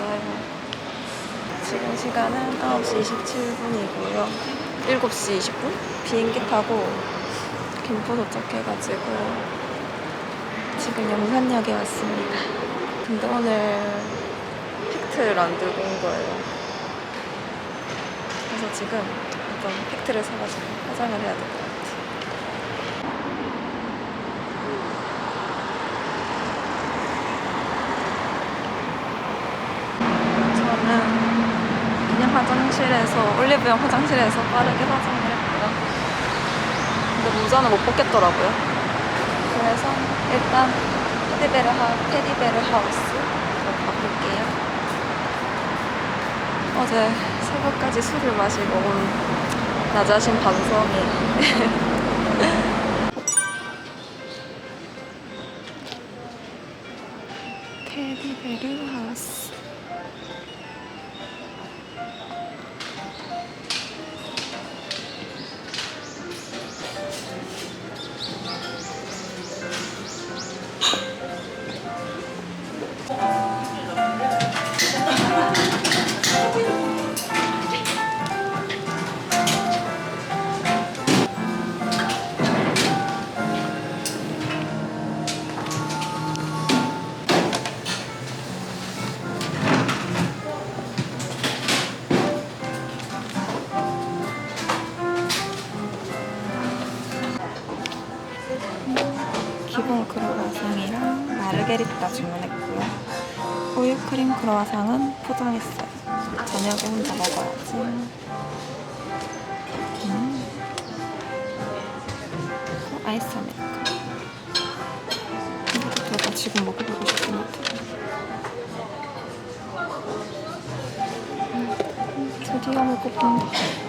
왔어요. 지금 시간은 9시 27분이고요. 7시 20분? 비행기 타고 김포 도착해가지고 지금 영산역에 왔습니다. 근데 오늘 팩트를 안 들고 온 거예요. 그래서 지금 어떤 팩트를 사가지고 화장을 해야 될 것 같아요. 화장실에서 올리브영 화장실에서 빠르게 화장을 했고요. 근데 모자는 못 벗겠더라고요. 그래서 일단 테디베르 하 테디베르 하우스 가볼게요. 어제 새벽까지 술을 마시고 온나 자신 반성이. 테디베르 하우스. 마르게리따 주문했고요. 우유 크림 크로와상은 포장했어요. 저녁에 혼자 먹어야지. 음. 어, 아이스 아메리카노. 이것도 내가 지금 먹어보고 싶긴 하다. 음, 드디어 먹어본다.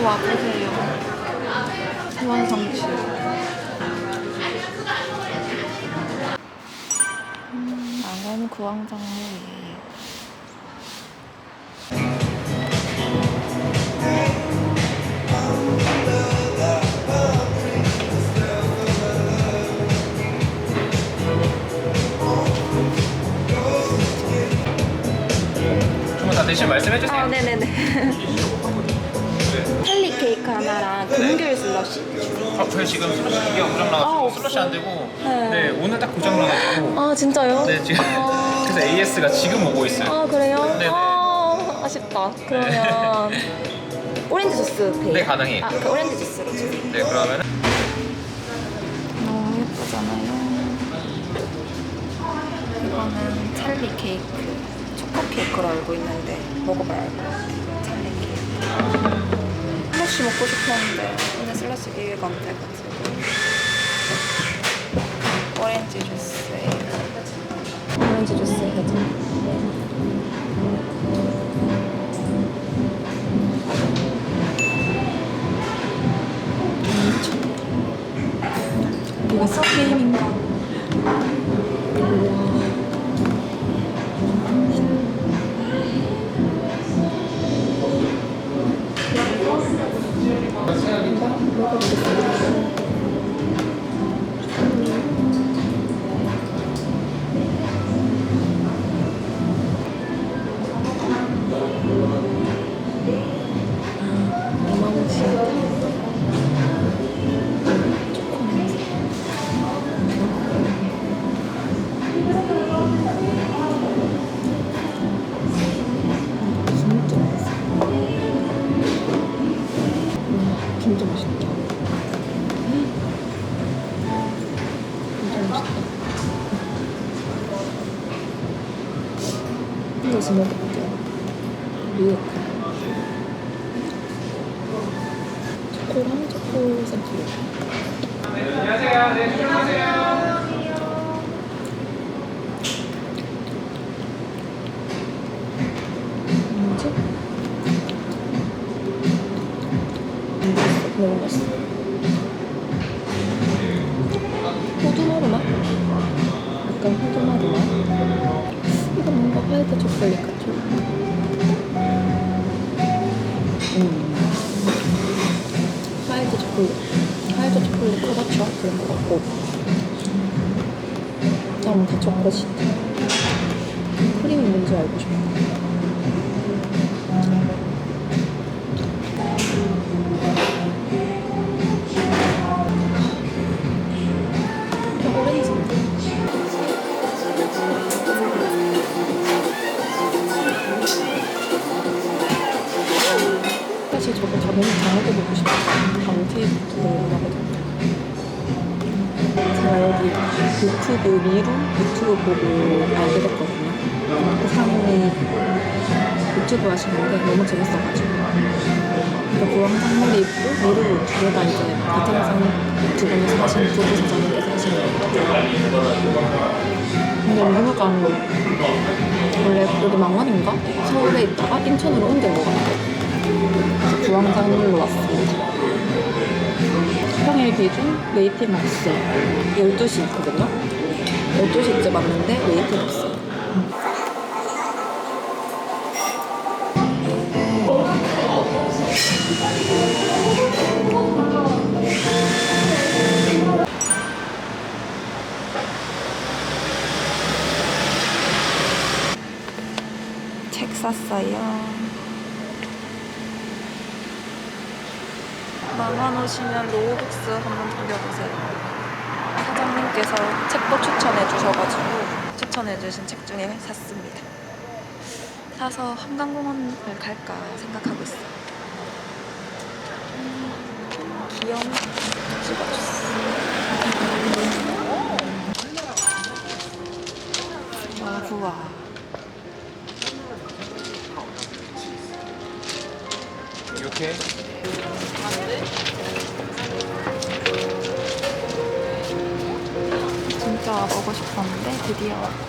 우와, 보세요. 후원상추. 음. 주문 다 대신 말씀해 주세요. 아, 네네네. 찰리 케이크 하나랑 금귤 슬러시. 어, 저희 지금 슬러시 기계가 고장 아, 나가지고 없어. 슬러시 안 되고 네. 네. 오늘 딱 고장 나가지고 아, 진짜요? 네 지금 아, 그래서 AS가 지금 오고 있어요. 아 그래요? 네네. 아, 아쉽다. 그러면 오렌지 주스 돼요? 네, 가능해요. 아, 그 오렌지 주스로 주세요. 네 그러면은 너무 예쁘잖아요. 이거는 찰리 케이크, 초코 케이크로 알고 있는데 먹어봐야 알것 같아요. 찰리 케이크. 슬러시 먹고 싶었는데 오늘 슬러시 기회가 안 돼가지고 오렌지 주스에 오렌지 주스 해줘. 이거 서게임인가? 진짜 맛있다. 이 화이트 초콜릿 커버쳐 그런 거 같고. 너무 다 초콜릿이다. 크림이 뭔지 알고 싶어. 오렌지. 사실 저거 다 너무 다 먹어보고 싶어. 방티도 여기 유튜브 미루 유튜브 보고 알게 됐거든요. 그 사람이 유튜브 하시는데 너무 재밌어가지고. 그리고 구황작물이 있고 미루 두 개가 이제 사장 두 분이서 하시는 부부 사장님께서 하시는 거예요. 근데 여기가 원래 여기 망원인가? 서울에 있다가 인천으로 옮긴 것 같아요. 구황작물로 왔습니다. 평일 기준 웨이팅 없어요. 12시 있거든요. 12시쯤 왔는데 웨이팅 없어요. 책 샀어요. 만원 오시면 로우북스 한번 돌려보세요. 사장님께서 책도 추천해 주셔가지고 추천해 주신 책 중에 샀습니다. 사서 한강공원을 갈까 생각하고 있어요. 음, 귀여운 찍어줬어. 와, 우와. 이렇게 먹고 싶었는데 드디어 왔다.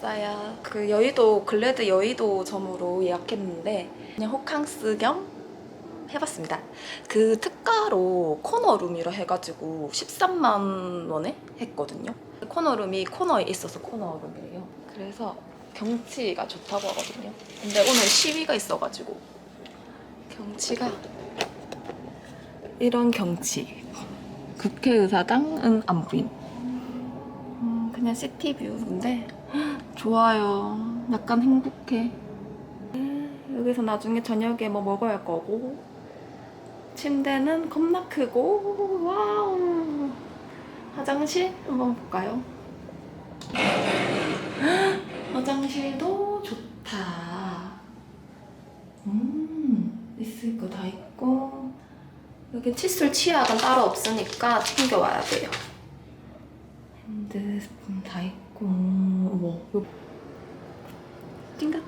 왔어요. 그 여의도 글래드 여의도 점으로 예약했는데 그냥 호캉스 겸 해봤습니다. 그 특가로 코너룸이라 해가지고 13만 원에 했거든요. 코너룸이 코너에 있어서 코너룸이에요. 그래서 경치가 좋다고 하거든요. 근데 오늘 시위가 있어가지고 경치가 이런 경치. 국회의사당은 안 보임. 음, 그냥 시티뷰인데 좋아요. 약간 행복해. 음, 여기서 나중에 저녁에 뭐 먹어야 할 거고 침대는 겁나 크고 와우. 화장실 한번 볼까요? 화장실도 좋다. 음, 있을 거 다 있고 여기 칫솔 치약은 따로 없으니까 챙겨와야 돼요. 핸드폰 다 있고 어머 찡긋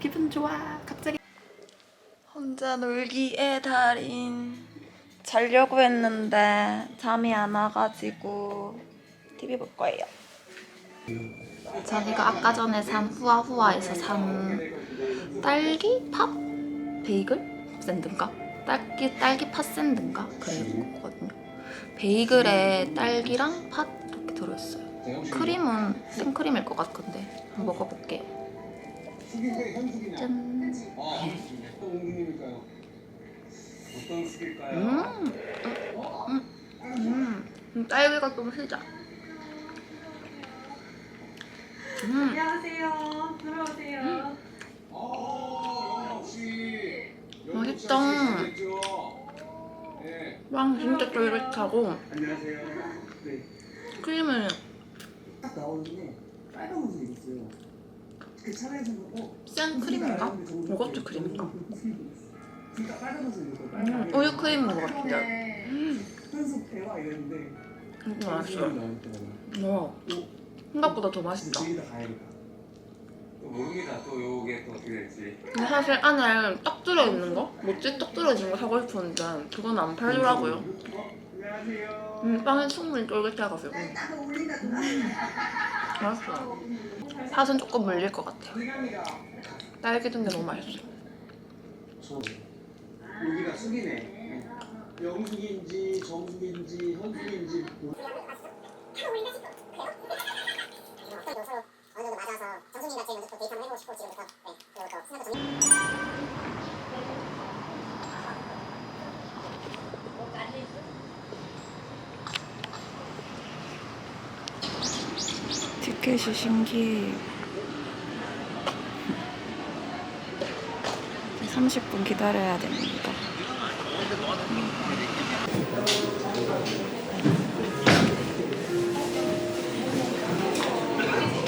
기분 좋아 갑자기 혼자 놀기의 달인 자려고 했는데 잠이 안 와가지고 TV 볼 거예요. 저희가 아까 전에 산 후아후아에서 산 딸기 팝 베이글 샌드인가? 딸기 딸기 팥 샌드인가? 그랬거든요. 베이글에 딸기랑 팥 이렇게 들어있어요. 크림은 생크림일 것 같은데 한번 먹어볼게요. 짠. 어떤 술일까요? 음, 음, 음, 음, 딸기가 좀 시자. 음, 안녕하세요. 들어오세요. 어, 역시 맛있다. 네. 빵 진짜 쫄깃하고 안녕하세요. 네. 크림은 딱 나오는데 빨간 옷을 입었어요. 그 차라에서 어생 크림인가? 요거트 크림인가? 진짜 빨간 옷을 입고 음, 우유 크림인 것 같은데. 네. 현숙 대화 이랬는데 진짜 맛있어요. 나왔더라고요. 와, 생각보다 더 맛있다. 집에 다 가야겠다. 또 모릅니다. 또 요게 또 어떻게 될지. 근데 사실 안에 떡 들어있는 거? 모찌 떡 들어있는 거 사고 싶었는데 그건 안 팔더라고요. 어. 음, 빵은 충분히 쫄깃해가지고 딱 어울린다. 맛있어요. 팥은 조금 물릴 것 같아요. 딸기 든게 너무 맛있어요. 여기가 숙이네. 영숙인지 정숙인지 현숙인지 어느 정도 맞아서 정승이가 제일 먼저 한번 해보고 싶고 지금부터 네 그리고 또 스나도 정 티켓이 신기해요. 30분 기다려야 됩니다.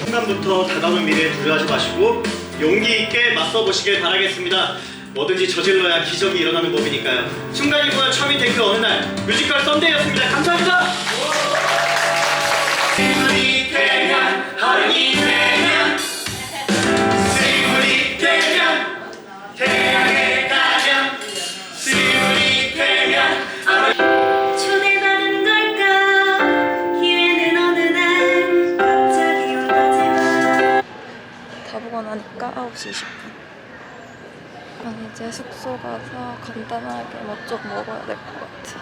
순간부터 다가올 미래에 두려워하지 마시고 용기 있게 맞서 보시길 바라겠습니다. 뭐든지 저질러야 기적이 일어나는 법이니까요. 순간이고요. 처음이 된그 어느 날 뮤지컬 썬데이였습니다. 감사합니다. 어른이 되면 생물이 되면 보고 나니까 9시 20분. 난 이제 숙소 가서 간단하게 뭐 좀 먹어야 될 것 같아.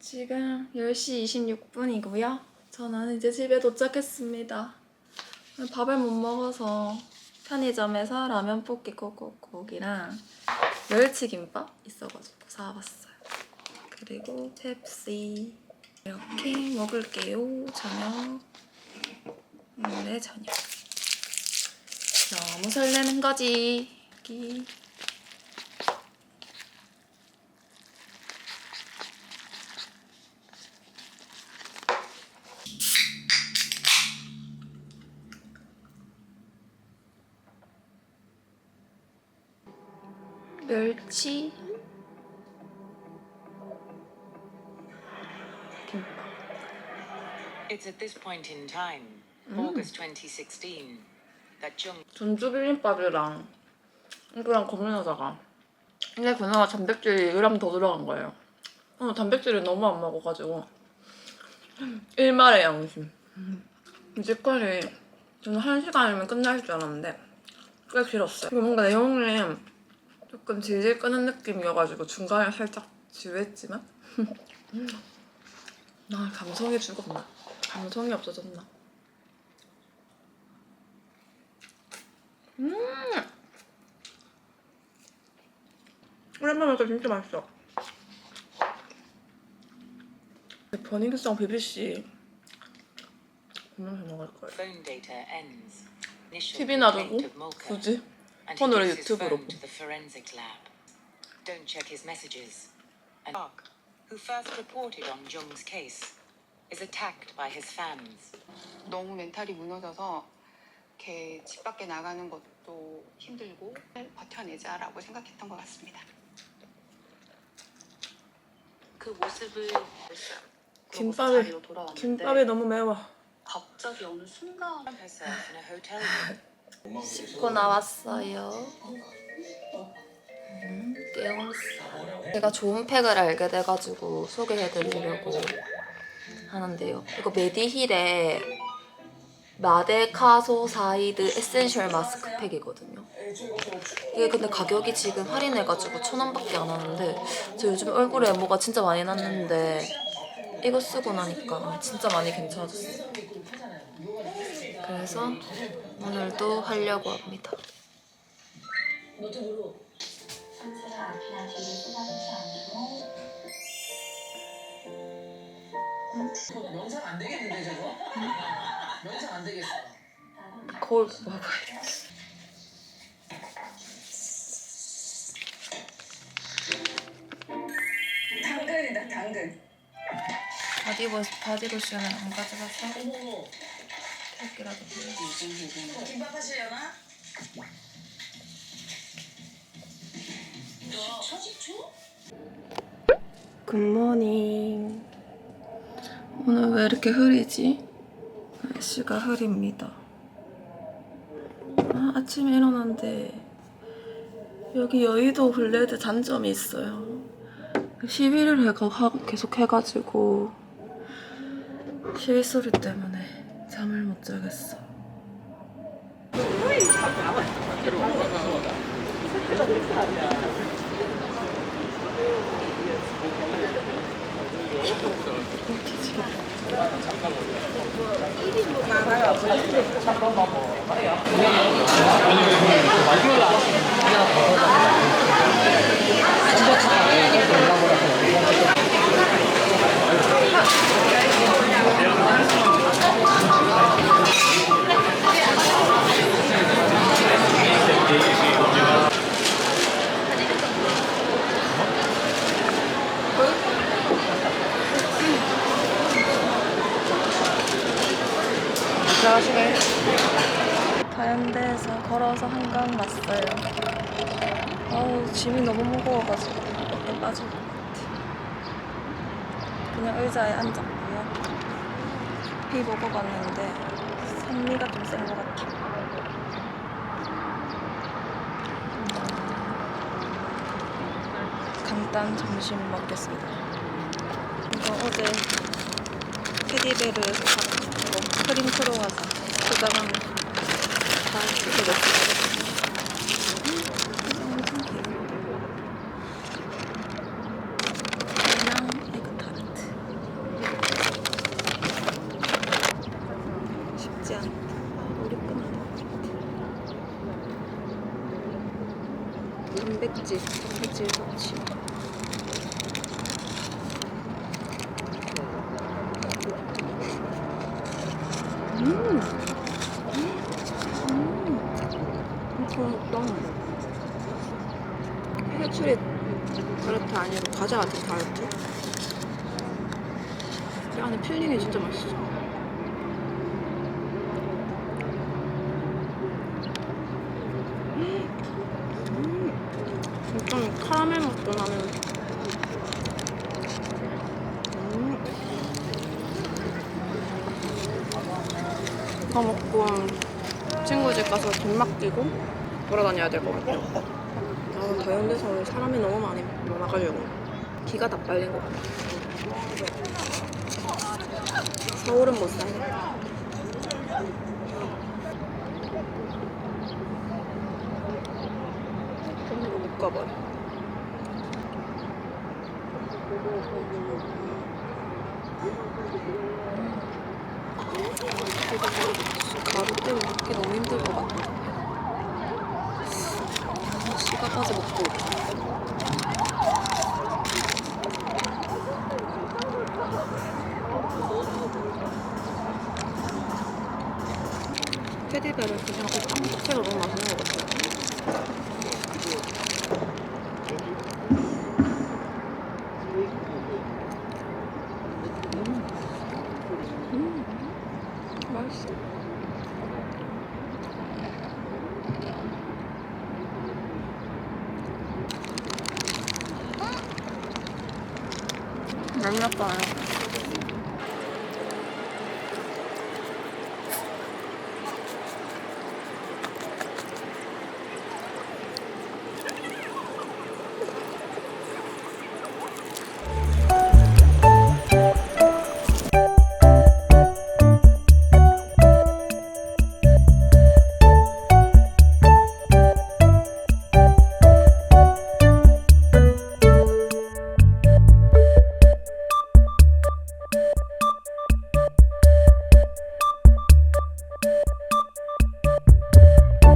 지금 10시 26분이고요. 저는 이제 집에 도착했습니다. 밥을 못 먹어서 편의점에서 라면 볶기 콕콕콕이랑 멸치김밥 있어가지고 사왔어요. 그리고 펩시 이렇게 먹을게요. 저녁. 오늘의 저녁. 너무 설레는 거지. 여기. 멸치 김밥. It's at this point in time, August 2016, that Jung 전주 비빔밥이랑 이거랑 고민하다가 이게 그나마 단백질이 1g 더 들어간 거예요. 오늘 단백질을 너무 안 먹어가지고 일말의 양심. 뮤지컬이 저는 한 시간이면 끝날 줄 알았는데 꽤 길었어요. 그리고 뭔가 내용이 조금 질질 끄는 느낌이어가지고 중간에 살짝 지루했지만 나 감성이 죽었나? 감성이 없어졌나? 음! 오랜만에 먹으니까 진짜 맛있어. 버닝썬 BBC 보면서 먹을 거예요. TV 놔두고 굳이 폰으로 유튜브로. Don't check his messages. And Park, who first reported on Jung's case, is attacked by his fans. 너무 멘탈이 무너져서 이렇게 집 밖에 나가는 것도 힘들고 버텨내자라고 생각했던 것 같습니다. 그 모습을 김밥이 김밥이 너무 매워. 갑자기 어느 순간 씻고 나왔어요. 음, 깨웠어. 제가 좋은 팩을 알게 돼가지고 소개해드리려고 하는데요. 이거 메디힐의 마데카소사이드 에센셜 마스크 팩이거든요. 이게 근데 가격이 지금 할인해가지고 천 원밖에 안 하는데 저 요즘 얼굴에 뭐가 진짜 많이 났는데 이거 쓰고 나니까 진짜 많이 괜찮아졌어요. 그래서 오늘도 하려고 합니다. 명상 안 되겠는데 저거? 명상 안 되겠어. 거울 봐봐야지. 당근이다 당근. 바디워시 바디로션을 안 가져가서 팩이라도 김밥 하시려나? 굿모닝. 오늘 왜 이렇게 흐리지? 날씨가 흐립니다. 아, 아침에 일어났는데 여기 여의도 블레드 단점이 있어요. 시위를 해가 하- 계속 해가지고 시위 소리 때문에 잠을 못 자겠어. 들어가시게. 다현대에서 걸어서 한강 왔어요. 아우 짐이 너무 무거워가지고 어깨 빠질 것 같아. 그냥 의자에 앉았고요. 비 먹어봤는데 산미가 좀 센 것 같아. 음, 간단 점심 먹겠습니다. 이거 어제 테디베르 사고 크림 크로와상 포장한 다 찍어줬어요. 그냥 에그 타르트 쉽지 않다. 아, 우리 끝나는 것 같아. 단백질, 단백질 섭취. 음. 엄청 맛있다. 해출이 타르트 아니고 과자 같은 타르트. 이 안에 필링이 진짜 맛있어. 음. 좀 카라멜 맛도 나는. 음. 이거 먹고 친구 집 가서 돈 맡기고 돌아다녀야 될 것 같아요. 아, 다현대서 오늘 사람이 너무 많이 많아가지고 기가 다 빨린 것 같아. 겨울은 못 사. 돈으로 묶어버려. 가루 때문에 먹기 너무 힘들 것 같아. 시간 까지 먹고. 음. 양념 봐요.